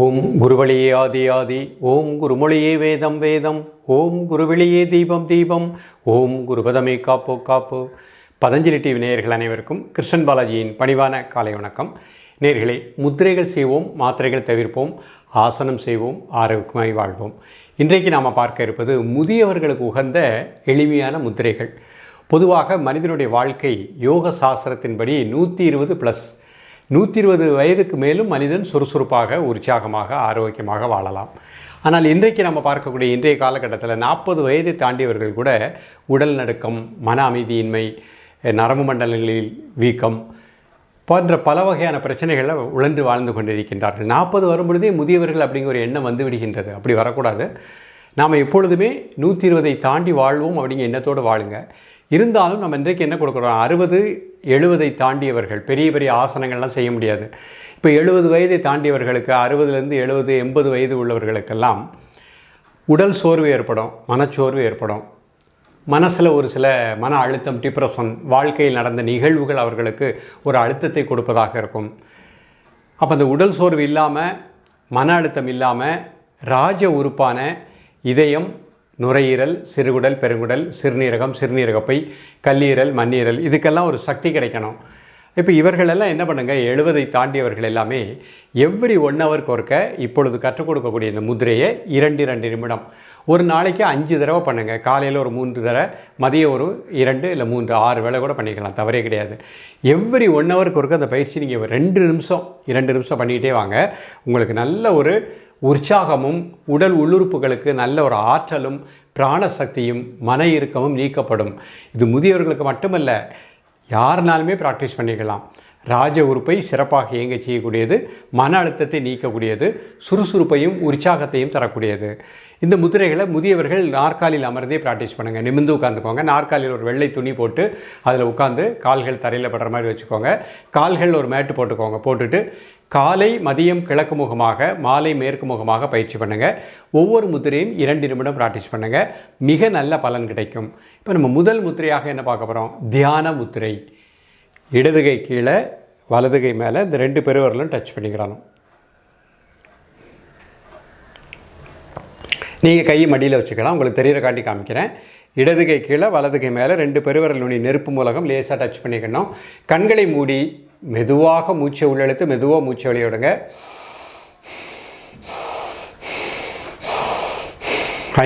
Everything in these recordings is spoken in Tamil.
ஓம் குருவழியே ஆதி ஆதி ஓம் குருமொழியே வேதம் வேதம் ஓம் குருவெளியே தீபம் தீபம் ஓம் குருபதமே காப்போ காப்போ. பதஞ்சலி டிவி நேயர்கள் அனைவருக்கும் கிருஷ்ணன் பாலாஜியின் பணிவான காலை வணக்கம். நேர்களே முத்திரைகள் செய்வோம் மாத்திரைகள் தவிர்ப்போம் ஆசனம் செய்வோம் ஆரோக்கியமாய் வாழ்வோம். இன்றைக்கு நாம் பார்க்க இருப்பது முதியவர்களுக்கு உகந்த எளிமையான முத்திரைகள். பொதுவாக மனிதனுடைய வாழ்க்கை யோக சாஸ்திரத்தின்படி நூற்றி இருபது ப்ளஸ் நூற்றி இருபது வயதுக்கு மேலும் மனிதன் சுறுசுறுப்பாக உற்சாகமாக ஆரோக்கியமாக வாழலாம். ஆனால் இன்றைக்கு நம்ம பார்க்கக்கூடிய இன்றைய காலகட்டத்தில் நாற்பது வயதை தாண்டியவர்கள் கூட உடல் நடுக்கம் மன அமைதியின்மை நரம்பு மண்டலங்களில் வீக்கம் போன்ற பல வகையான பிரச்சனைகளை உழன்று வாழ்ந்து கொண்டிருக்கின்றார்கள். நாற்பது வரும்பொழுதே முதியவர்கள் அப்படிங்கிற ஒரு எண்ணம் வந்து விடுகின்றது அப்படி வரக்கூடாது. நாம் எப்பொழுதுமே நூற்றி இருபதை தாண்டி வாழ்வோம் அப்படிங்கிற எண்ணத்தோடு வாழுங்க. இருந்தாலும் நம்ம இன்றைக்கு என்ன கொடுக்குறோம்? அறுபது எழுபதை தாண்டியவர்கள் பெரிய பெரிய ஆசனங்கள்லாம் செய்ய முடியாது. இப்போ எழுபது வயதை தாண்டியவர்களுக்கு அறுபதுலேருந்து எழுபது எண்பது வயது உள்ளவர்களுக்கெல்லாம் உடல் சோர்வு ஏற்படும் மனச்சோர்வு ஏற்படும். மனசில் ஒரு சில மன அழுத்தம் டிப்ரெஷன் வாழ்க்கையில் நடந்த நிகழ்வுகள் அவர்களுக்கு ஒரு அழுத்தத்தை கொடுப்பதாக இருக்கும். அப்போ அந்த உடல் சோர்வு இல்லாமல் மன அழுத்தம் இல்லாமல் ராஜ உறுப்பான இதயம் நுரையீரல் சிறுகுடல் பெருங்குடல் சிறுநீரகம் சிறுநீரகப்பை கல்லீரல் மண்ணீரல் இதுக்கெல்லாம் ஒரு சக்தி கிடைக்கணும். இப்போ இவர்களெல்லாம் என்ன பண்ணுங்கள் எழுபதை தாண்டியவர்கள் எல்லாமே எவ்ரி ஒன் ஹவருக்கு ஒருக்க இப்பொழுது கற்றுக் கொடுக்கக்கூடிய இந்த முதிரையை இரண்டு இரண்டு நிமிடம். ஒரு நாளைக்கு அஞ்சு தடவை பண்ணுங்கள் காலையில் ஒரு மூன்று தடவை மதியம் ஒரு இரண்டு இல்லை மூன்று ஆறு வேளை கூட பண்ணிக்கலாம். தவறே கிடையாது. எவ்ரி ஒன் ஹவருக்கு ஒருக்க அந்த பயிற்சி நீங்கள் ரெண்டு நிமிஷம் இரண்டு நிமிஷம் பண்ணிக்கிட்டே வாங்க. உங்களுக்கு நல்ல ஒரு உற்சாகமும் உடல் உள்ளுறுப்புகளுக்கு நல்ல ஒரு ஆற்றலும் பிராணசக்தியும் மன இறுக்கமும் நீக்கப்படும். இது முதியவர்களுக்கு மட்டுமல்ல யாருனாலுமே ப்ராக்டிஸ் பண்ணிக்கலாம். ராஜ உறுப்பை சிறப்பாக இயங்க செய்யக்கூடியது மன அழுத்தத்தை நீக்கக்கூடியது சுறுசுறுப்பையும் உற்சாகத்தையும் தரக்கூடியது. இந்த முதிரைகளை முதியவர்கள் நாற்காலியில் அமர்ந்தே ப்ராக்டிஸ் பண்ணுங்கள் நிமிந்து உட்காந்துக்கோங்க நாற்காலியில் ஒரு வெள்ளை துணி போட்டு அதில் உட்காந்து கால்கள் தரையில் படுற மாதிரி வச்சுக்கோங்க. கால்கள் ஒரு மேட்டு போட்டுக்கோங்க. போட்டுட்டு காலை மதியம் கிழக்கு முகமாக மாலை மேற்கு முகமாக பயிற்சி பண்ணுங்கள் ஒவ்வொரு முத்திரையும் இரண்டு நிமிடம் ப்ராக்டிஸ் பண்ணுங்கள் மிக நல்ல பலன் கிடைக்கும். இப்போ நம்ம முதல் முத்திரையாக என்ன பார்க்க போகிறோம் தியான முத்திரை. இடதுகை கீழே வலதுகை மேலே இந்த ரெண்டு பெருவரலும் டச் பண்ணிக்கிறானோ நீங்கள் கையை மடியில் வச்சுக்கலாம். உங்களுக்கு தெரிகிற காட்டி காமிக்கிறேன் இடதுகை கீழே வலதுகை மேலே ரெண்டு பெருவரல் நுனி நெருப்பு மூலகம் லேசாக டச் பண்ணிக்கணும். கண்களை மூடி மெதுவாக மூச்சை உள்ளெழுத்து மெதுவாக மூச்சை வெளியிடுங்க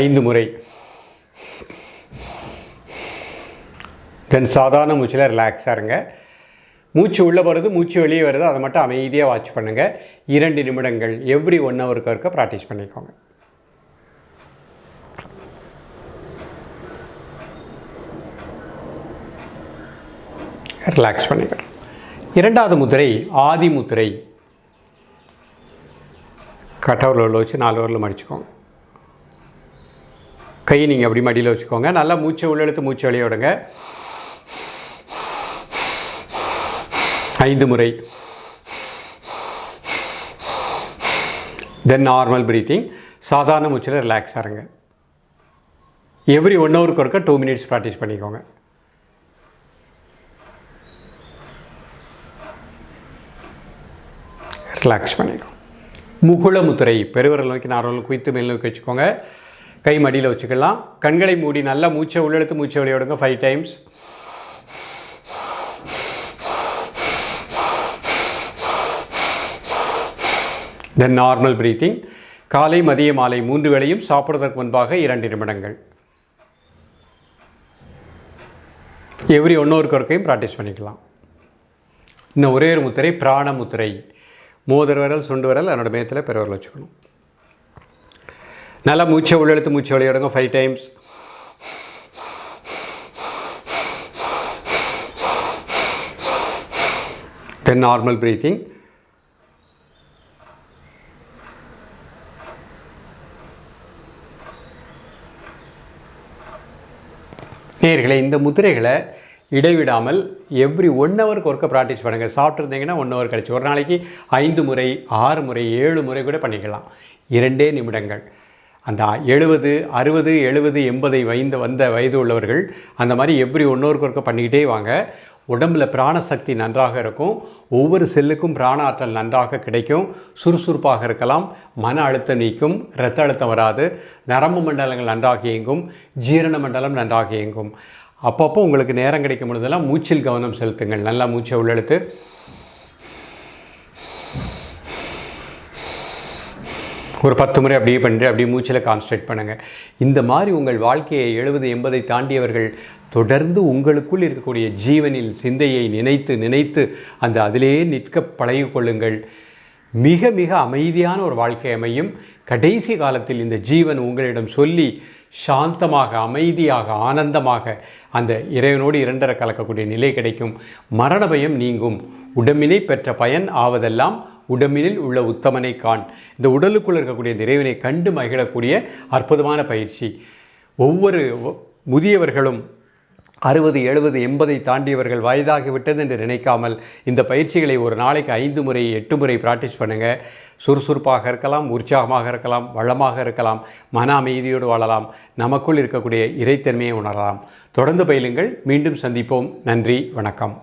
ஐந்து முறை. தென் சாதாரண மூச்சில் ரிலாக்ஸாக இருங்க. மூச்சு உள்ளே வருது மூச்சு வெளியே வருது அதை மட்டும் அமைதியாக வாட்ச் பண்ணுங்கள் இரண்டு நிமிடங்கள் எவ்ரி ஒன் ஹவருக்கு இருக்க ப்ராக்டிஸ் பண்ணிக்கோங்க. ரிலாக்ஸ் பண்ணிக்கிறோம் இரண்டாவது முத்திரை ஆதி முத்திரை. கட்டவரில் வச்சு நாலு வரல மடிச்சுக்கோங்க கை நீங்கள் அப்படி மடியில் வச்சுக்கோங்க. நல்லா மூச்சை உள்ளெழுத்து மூச்சை வெளியே விடுங்க. ஐந்து முறை. தென் நார்மல் ப்ரீத்திங் சாதாரண மூச்சில் ரிலாக்ஸ் ஆகுங்க எவ்ரி ஒன் ஹவருக்கு ஒருக்க டூ மினிட்ஸ் ப்ராக்டிஸ் பண்ணிக்கோங்க. ரிலாக்ஸ் பண்ணிக்கும் முகுள முத்திரை பெருவரல் நோக்கி நார்வல் குவித்து மேல் நோக்கி வச்சுக்கோங்க. கை மடியில் வச்சுக்கலாம். கண்களை மூடி நல்லா மூச்சை உள்ளெடுத்து மூச்சை வெளியே five times then normal breathing காலை மதிய மாலை மூன்று வேளையும் சாப்பிடுவதற்கு முன்பாக இரண்டு நிமிடங்கள். எவ்ரி ஒன்னொருக்கு ஒருக்கையும் ப்ராக்டிஸ் பண்ணிக்கலாம். இன்னும் ஒரே ஒரு முத்திரை பிராண முத்திரை. மோதிர விரல் சுண்டு விரல் அதனோட மேத்தில் பெருவரல் வச்சுக்கணும். நல்லா மூச்சை உள்ளெழுத்து மூச்சை வெளியிடுங்க five times then normal breathing நேர்களை இந்த முதிரைகளை இடைவிடாமல் எவ்ரி ஒன் ஹவருக்கு ஒர்க்கை ப்ராக்டிஸ் பண்ணுங்கள் சாப்பிட்ருந்தீங்கன்னா ஒன் ஹவர் கழிச்சு. ஒரு நாளைக்கு ஐந்து முறை ஆறு முறை ஏழு முறை கூட பண்ணிக்கலாம். இரண்டே நிமிடங்கள். அந்த எழுபது அறுபது எழுபது எண்பதை வயது வந்த வயது உள்ளவர்கள் அந்த மாதிரி எவ்ரி ஒன்றோருக்கு ஒர்க்கை பண்ணிக்கிட்டே வாங்க. உடம்பில் பிராணசக்தி நன்றாக இருக்கும். ஒவ்வொரு செல்லுக்கும் பிராண ஆற்றல் நன்றாக கிடைக்கும். சுறுசுறுப்பாக இருக்கலாம். மன அழுத்தம் நீக்கும். இரத்த அழுத்தம் வராது. நரம்பு மண்டலங்கள் நன்றாக இயங்கும். ஜீரண மண்டலம் நன்றாக இயங்கும். அப்பப்போ உங்களுக்கு நேரம் கிடைக்கும் பொழுதெல்லாம் மூச்சில் கவனம் செலுத்துங்கள். நல்லா மூச்சை உள்ளெடுத்து ஒரு பத்து முறை அப்படியே பண்ணிட்டு அப்படியே மூச்சில் கான்சன்ட்ரேட் பண்ணுங்கள் இந்த மாதிரி உங்கள் வாழ்க்கையை எழுபது எண்பதை தாண்டியவர்கள் தொடர்ந்து உங்களுக்குள் இருக்கக்கூடிய ஜீவனில் சிந்தையை நினைத்து நினைத்து அந்த அதிலே நிற்க பழகிக்கொள்ளுங்கள் மிக மிக அமைதியான ஒரு வாழ்க்கை அமையும். கடைசி காலத்தில் இந்த ஜீவன் உங்களிடம் சொல்லி சாந்தமாக அமைதியாக ஆனந்தமாக அந்த இறைவனோடு இரண்டரை கலக்கக்கூடிய நிலை கிடைக்கும். மரண பயம் நீங்கும். உடம்பினை பெற்ற பயன் ஆவதெல்லாம் உடம்பினில் உள்ள உத்தமனை காண். இந்த உடலுக்குள் இருக்கக்கூடிய இந்த இறைவனை கண்டு மகிழக்கூடிய அற்புதமான பயிற்சி. ஒவ்வொரு முதியவர்களும் அறுபது எழுபது எண்பதை தாண்டியவர்கள் வயதாகிவிட்டது என்று நினைக்காமல் இந்த பயிற்சிகளை ஒரு நாளைக்கு ஐந்து முறை எட்டு முறை ப்ராக்டிஸ் பண்ணுங்கள் சுறுசுறுப்பாக இருக்கலாம் உற்சாகமாக இருக்கலாம் வளமாக இருக்கலாம் மன அமைதியோடு வாழலாம். நமக்குள் இருக்கக்கூடிய இறைத்தன்மையை உணரலாம். தொடர்ந்து பயிலுங்கள். மீண்டும் சந்திப்போம். நன்றி வணக்கம்.